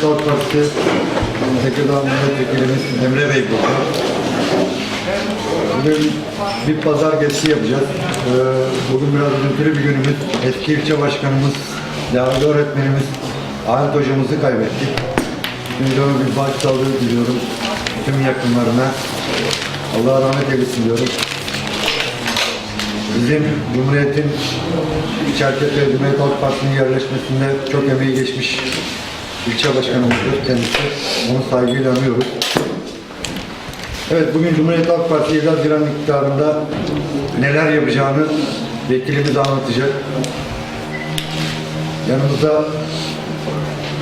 Cumhuriyet Halk Partisi Tekirdağ Milletvekilimiz Emre Bey burada. Bugün bir pazar gezisi yapacağız. Ee, Bugün biraz üzüntülü bir günümüz. Eski ilçe başkanımız, değerli öğretmenimiz Ahmet hocamızı kaybettik. Şimdi ona bir başsağlığı diliyorum tüm yakınlarına. Allah rahmet eylesin diyorum. Bizim Cumhuriyet'in Çerkezköy Cumhuriyet Halk Partisi'nin yerleşmesinde çok emeği geçmiş ilçe başkanımızdır kendisi. Onu saygıyla anıyoruz. Evet, bugün Cumhuriyet Halk Partisi 7 Haziran iktidarında neler yapacağını vekilimiz anlatacak. Yanımızda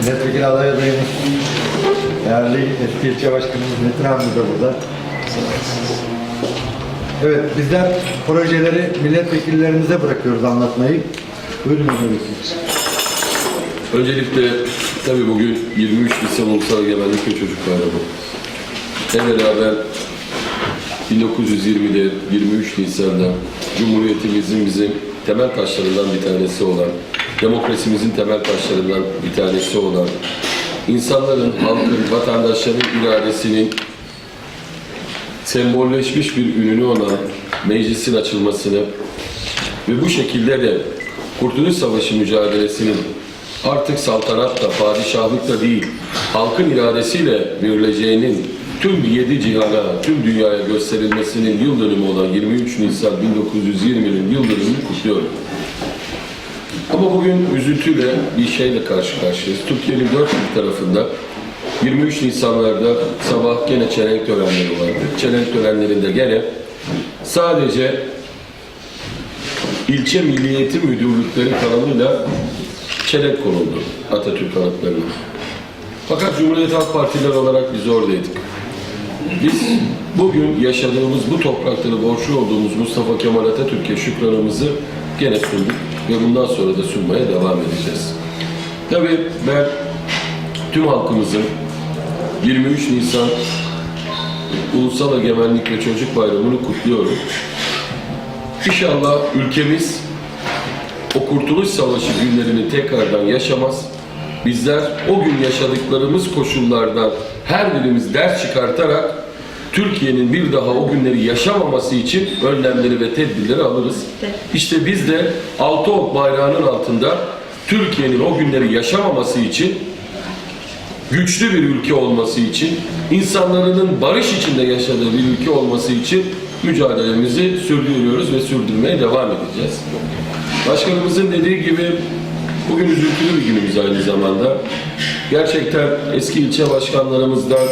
milletvekili aday adayımız, değerli eski ilçe başkanımız Metin Hamdi de burada. Evet, bizler projeleri milletvekillerimize bırakıyoruz anlatmayı. Buyurun Bey. Öncelikle tabii bugün 23 Nisan Ulusal Egemenlik ve Çocuk Bayramı. Hep beraber 1920'de 23 Nisan'da Cumhuriyetimizin bizim temel taşlarından bir tanesi olan, demokrasimizin temel taşlarından bir tanesi olan, insanların, halkın, vatandaşların iradesinin sembolleşmiş bir ününü olan meclisin açılmasını ve bu şekilde de Kurtuluş Savaşı mücadelesinin artık saltanatla, padişahlıkla değil, halkın iradesiyle verileceğinin tüm yedi cihana, tüm dünyaya gösterilmesinin yıl dönümü olan 23 Nisan 1920'nin yıl dönümünü kutluyorum. Ama bugün üzüntüyle bir şeyle karşı karşıyayız. Türkiye'nin dört bir tarafında 23 Nisanlarda sabah gene çelenk törenleri vardı. Çelenk törenlerinde gene sadece ilçe Milli Eğitim Müdürlükleri kanalıyla çelenk konuldu Atatürk anıtlarına. Fakat Cumhuriyet Halk Partiler olarak biz oradaydık. Biz bugün yaşadığımız bu toprakları borçlu olduğumuz Mustafa Kemal Atatürk'e şükranımızı gene sunduk ve bundan sonra da sunmaya devam edeceğiz. Tabii ben tüm halkımızın 23 Nisan Ulusal Egemenlik ve Çocuk Bayramı'nı kutluyorum. İnşallah ülkemiz o Kurtuluş Savaşı günlerini tekrardan yaşamaz. Bizler o gün yaşadıklarımız koşullardan her birimiz ders çıkartarak Türkiye'nin bir daha o günleri yaşamaması için önlemleri ve tedbirleri alırız. İşte biz de altı ok bayrağının altında Türkiye'nin o günleri yaşamaması için güçlü bir ülke olması için, insanların barış içinde yaşadığı bir ülke olması için mücadelemizi sürdürüyoruz ve sürdürmeye devam edeceğiz. Başkanımızın dediği gibi bugün üzüntülü bir günümüz aynı zamanda. Gerçekten eski ilçe başkanlarımızdan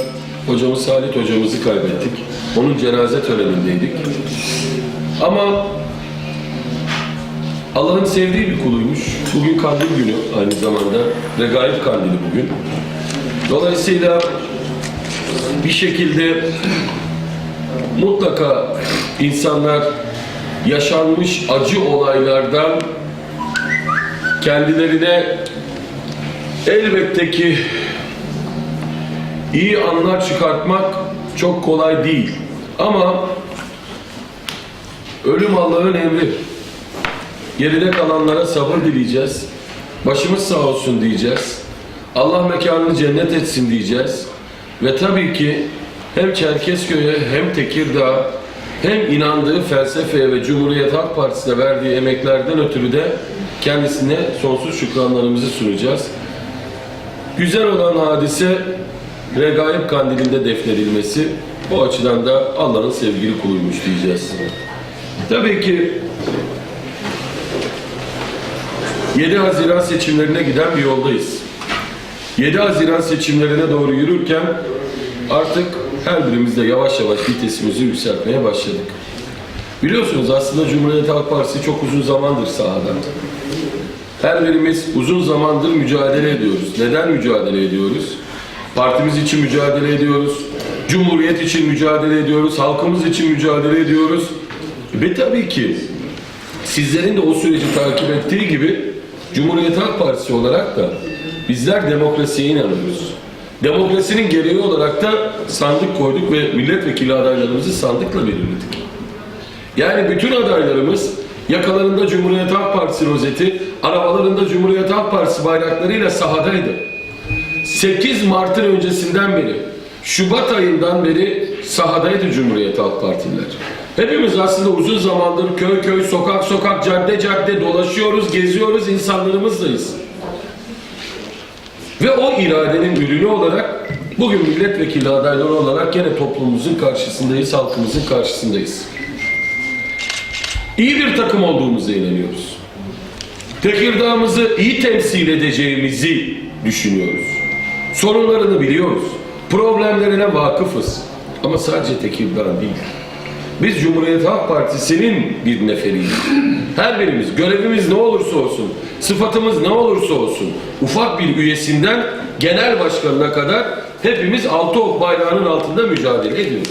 hocamız Halit hocamızı kaybettik. Onun cenaze törenindeydik. Ama Allah'ın sevdiği bir kuluymuş. Bugün kandil günü aynı zamanda. Regaib kandili bugün. Dolayısıyla bir şekilde mutlaka insanlar yaşanmış acı olaylardan kendilerine elbette ki iyi anlar çıkartmak çok kolay değil. Ama ölüm Allah'ın emri. Geride kalanlara sabır dileyeceğiz. Başımız sağ olsun diyeceğiz. Allah mekanını cennet etsin diyeceğiz. Ve tabii ki hem Çerkezköy'e hem Tekirdağ hem inandığı felsefeye ve Cumhuriyet Halk Partisi'ne verdiği emeklerden ötürü de kendisine sonsuz şükranlarımızı sunacağız. Güzel olan hadise Regaib Kandili'nde defnedilmesi. Bu açıdan da Allah'ın sevgili kuluymuş diyeceğiz. Tabii ki 7 Haziran seçimlerine giden bir yoldayız. 7 Haziran seçimlerine doğru yürürken artık her birimiz de yavaş yavaş vitesimizi yükseltmeye başladık. Biliyorsunuz aslında Cumhuriyet Halk Partisi çok uzun zamandır sahada. Her birimiz uzun zamandır mücadele ediyoruz. Neden mücadele ediyoruz? Partimiz için mücadele ediyoruz. Cumhuriyet için mücadele ediyoruz. Halkımız için mücadele ediyoruz. Ve tabii ki sizlerin de o süreci takip ettiği gibi Cumhuriyet Halk Partisi olarak da bizler demokrasiye inanıyoruz. Demokrasinin gereği olarak da sandık koyduk ve milletvekili adaylarımızı sandıkla belirledik. Yani bütün adaylarımız yakalarında Cumhuriyet Halk Partisi rozeti, arabalarında Cumhuriyet Halk Partisi bayraklarıyla sahadaydı. 8 Mart'ın öncesinden beri, Şubat ayından beri sahadaydı Cumhuriyet Halk Partililer. Hepimiz aslında uzun zamandır köy köy, sokak sokak, cadde cadde dolaşıyoruz, geziyoruz, insanlarımızdayız. Ve o iradenin ürünü olarak bugün milletvekili adayları olarak gene toplumumuzun karşısındayız, halkımızın karşısındayız. İyi bir takım olduğumuza inanıyoruz. Tekirdağ'ımızı iyi temsil edeceğimizi düşünüyoruz. Sorunlarını biliyoruz. Problemlerine vakıfız. Ama sadece Tekirdağ değil. Biz Cumhuriyet Halk Partisi'nin bir neferiyiz. Her birimiz, görevimiz ne olursa olsun, sıfatımız ne olursa olsun, ufak bir üyesinden genel başkanına kadar hepimiz altı ok bayrağının altında mücadele ediyoruz.